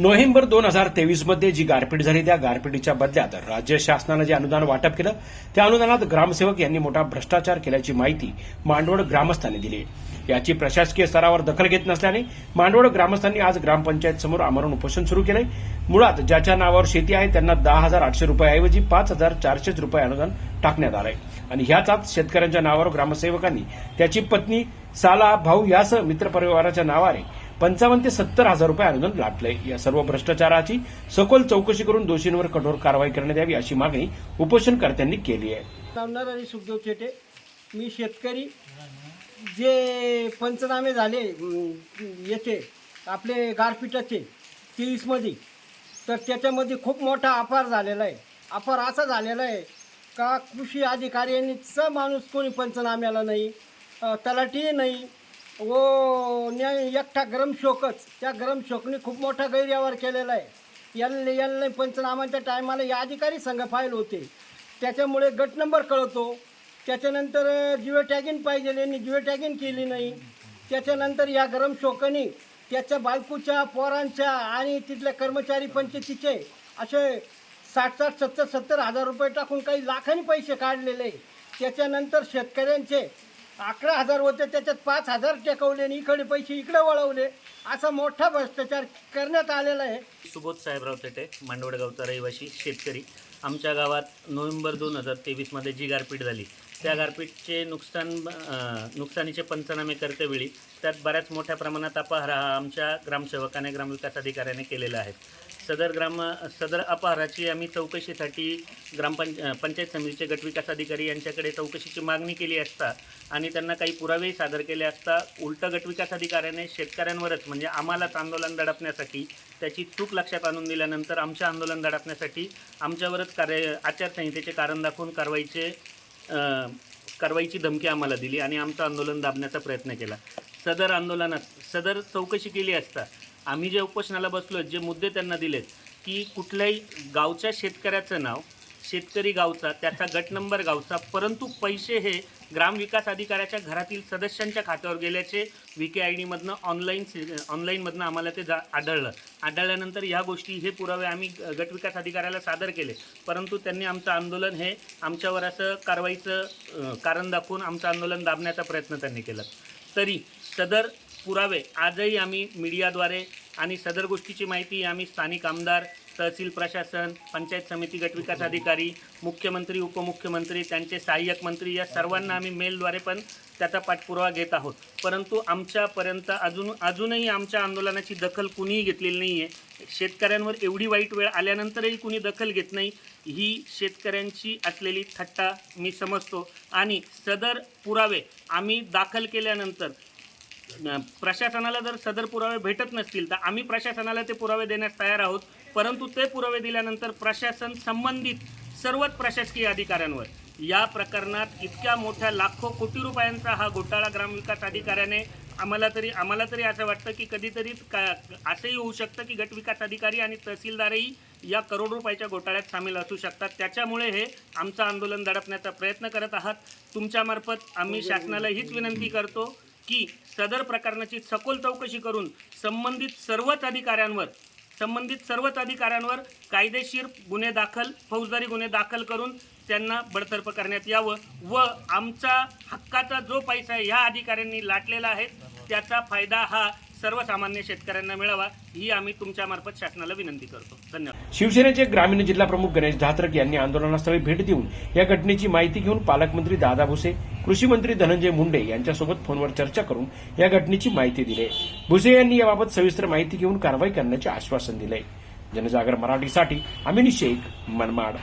November दोन हजार तेवीसमध्ये जी गारपीट झाली त्या गारपिटीच्या बदल्यात राज्य शासनानं जे अनुदान वाटप केलं त्या अनुदानात ग्रामसेवक यांनी मोठा भ्रष्टाचार केल्याची माहिती मांडवड ग्रामस्थांनी दिली. याची प्रशासकीय स्तरावर दखल घेत नसल्याने मांडवड ग्रामस्थांनी आज ग्रामपंचायत समोर आमरण उपोषण सुरू केलंय. मुळात ज्याच्या नावावर शेती आहे त्यांना दहा हजार आठशे रुपयाऐवजी पाच हजार चारशेच रुपये अनुदान टाकण्यात आलंय. आणि ह्याच आज शेतकऱ्यांच्या नावावर ग्रामसेवकांनी त्याची पत्नी साला भाऊ यासह मित्रपरिवाराच्या नावाने पंचावन्न ते सत्तर हजार रुपये अनुदान लाटलंय या सर्व भ्रष्टाचाराची सखोल चौकशी करून दोषींवर कठोर कारवाई करण्यात यावी अशी मागणी उपोषणकर्त्यांनी केली आहे. सुखदेव चेटे मी शेतकरी जे पंचनामे झाले याचे आपले गारपिटाचे तेवीसमध्ये तर त्याच्यामध्ये खूप मोठा अपार झालेला आहे. अपार असा झालेला आहे का कृषी अधिकाऱ्यांनीच माणूस कोणी पंचनाम्याला नाही तलाठी नाही हो, व न्याय एकटा ग्रमशोकच त्या ग्रमशोकने खूप मोठा गैरव्यवहार केलेला आहे. यांना यांना पंचनामांच्या टायमाला या अधिकारी संघ फाईल होते. त्याच्यामुळे गट नंबर कळतो. त्याच्यानंतर जिओ टॅगिन पाहिजे यांनी जिओ टॅगिन केली नाही. त्याच्यानंतर या गरम शोकाने त्याच्या बायकोच्या पोरांच्या आणि तिथल्या कर्मचारी पंचायतीचे असे साठ साठ सत्तर सत्तर हजार रुपये टाकून काही लाखांनी पैसे काढलेले. त्याच्यानंतर शेतकऱ्यांचे अकरा हजार होते त्याच्यात पाच हजार टेकवले आणि इकडे पैसे इकडे वळवले. असा मोठा भ्रष्टाचार करण्यात आलेला आहे. सुबोध साहेबराव तेटे मांडवडगावचा रहिवासी शेतकरी. आमच्या गावात नोव्हेंबर दोन हजार तेवीसमध्ये जी गारपीट झाली त्या गारपीटचे नुकसान नुकसानीचे पंचनामे करतेवेळी त्यात बऱ्याच मोठ्या प्रमाणात अपहार हा आमच्या ग्रामसेवकाने ग्रामविकास अधिकाऱ्याने केलेला आहे. सदर ग्राम सदर अपहाराची आम्ही चौकशीसाठी ग्रामपंच पंचायत समितीचे गटविकास अधिकारी यांच्याकडे चौकशीची मागणी केली असता आणि त्यांना काही पुरावेही सादर केले असता उलटं गटविकास अधिकाऱ्याने शेतकऱ्यांवरच म्हणजे आम्हालाच आंदोलन दडपण्यासाठी त्याची चूक लक्षात आणून दिल्यानंतर आमच्या आंदोलन दडपण्यासाठी आमच्यावरच कार्य आचारसंहितेचे कारण दाखवून कारवाईचे कारवाईची धमकी आम्हाला दिली आणि आमचं आंदोलन दाबण्याचा प्रयत्न केला. सदर आंदोलनात सदर चौकशी केली असता आम्ही जे उपोषणाला बसलो जे मुद्दे त्यांना दिलेत की कुठल्याही गावच्या शेतकऱ्याचं नाव शेतकरी गावचा त्याचा गट नंबर गावचा परंतु पैसे हे ग्रामविकास अधिकाऱ्याच्या घरातील सदस्यांच्या खात्यावर गेल्याचे व्ही के आय डीमधनं ऑनलाईन ऑनलाईनमधनं आम्हाला ते जा आढळलं. आढळल्यानंतर ह्या गोष्टी हे पुरावे आम्ही गटविकास अधिकाऱ्याला सादर केले. परंतु त्यांनी आमचं आंदोलन हे आमच्यावर असं कारवाईचं कारण दाखवून आमचं आंदोलन दाबण्याचा प्रयत्न त्यांनी केला. तरी सदर पुरावे. आजही आम्ही मीडियाद्वारे आणि सदर गोष्टीची माहिती आम्ही स्थानिक आमदार तहसील प्रशासन पंचायत समिती गटविकास अधिकारी मुख्यमंत्री उपमुख्यमंत्री त्यांचे सहाय्यक मंत्री या सर्वांना आम्ही मेलद्वारे पण त्याचा पाठपुरावा घेत आहोत. परंतु आमच्यापर्यंत अजून अजूनही आमच्या आंदोलनाची दखल कुणीही घेतलेली नाही आहे शेतकऱ्यांवर एवढी वाईट वेळ आल्यानंतरही कुणी दखल घेत नाही ही शेतकऱ्यांची असलेली थट्टा मी समजतो. आणि सदर पुरावे आम्ही दाखल केल्यानंतर प्रशासनाला जर सदर पुरावे भेटत नसतील तर आम्ही प्रशासनाला ते पुरावे देण्यास तयार आहोत. परंतु ते पुरावे दिल्यानंतर प्रशासन संबंधित सर्वच प्रशासकीय अधिकाऱ्यांवर या प्रकरणात इतक्या मोठ्या लाखो कोटी रुपयांचा हा घोटाळा ग्रामविकास अधिकाऱ्याने आम्हाला तरी आम्हाला तरी असं वाटतं की कधीतरी का असंही होऊ शकतं की गटविकास अधिकारी आणि तहसीलदारही या करोड रुपयाच्या घोटाळ्यात सामील असू शकतात. त्याच्यामुळे हे आमचं आंदोलन दडपण्याचा प्रयत्न करत आहात. तुमच्यामार्फत आम्ही शासनाला हीच विनंती करतो की सदर प्रकरणाची सखोल चौकशी करून संबंधित सर्वच अधिकाऱ्यांवर संबंधित सर्वच अधिकाऱ्यांवर कायदेशीर गुन्हे दाखल फौजदारी गुन्हे दाखल करून त्यांना बडतर्फ करण्यात यावं व आमचा हक्काचा जो पैसा ह्या अधिकाऱ्यांनी लाटलेला आहे त्याचा फायदा हा सर्वसामान्य शेतकऱ्यांना मिळावा ही आम्ही तुमच्यामार्फत शासनाला विनंती करतो. धन्यवाद. शिवसेनेचे ग्रामीण जिल्हा प्रमुख गणेश धात्रक यांनी आंदोलनास्थळी भेट देऊन या घटनेची माहिती घेऊन पालकमंत्री दादा भुसे कृषी मंत्री धनंजय मुंडे यांच्यासोबत फोनवर चर्चा करून या घटनेची माहिती दिली. भुसे यांनी याबाबत सविस्तर माहिती घेऊन कारवाई करण्याचे आश्वासन दिले. जनजागर मराठीसाठी अमिनी शेख मनमाड.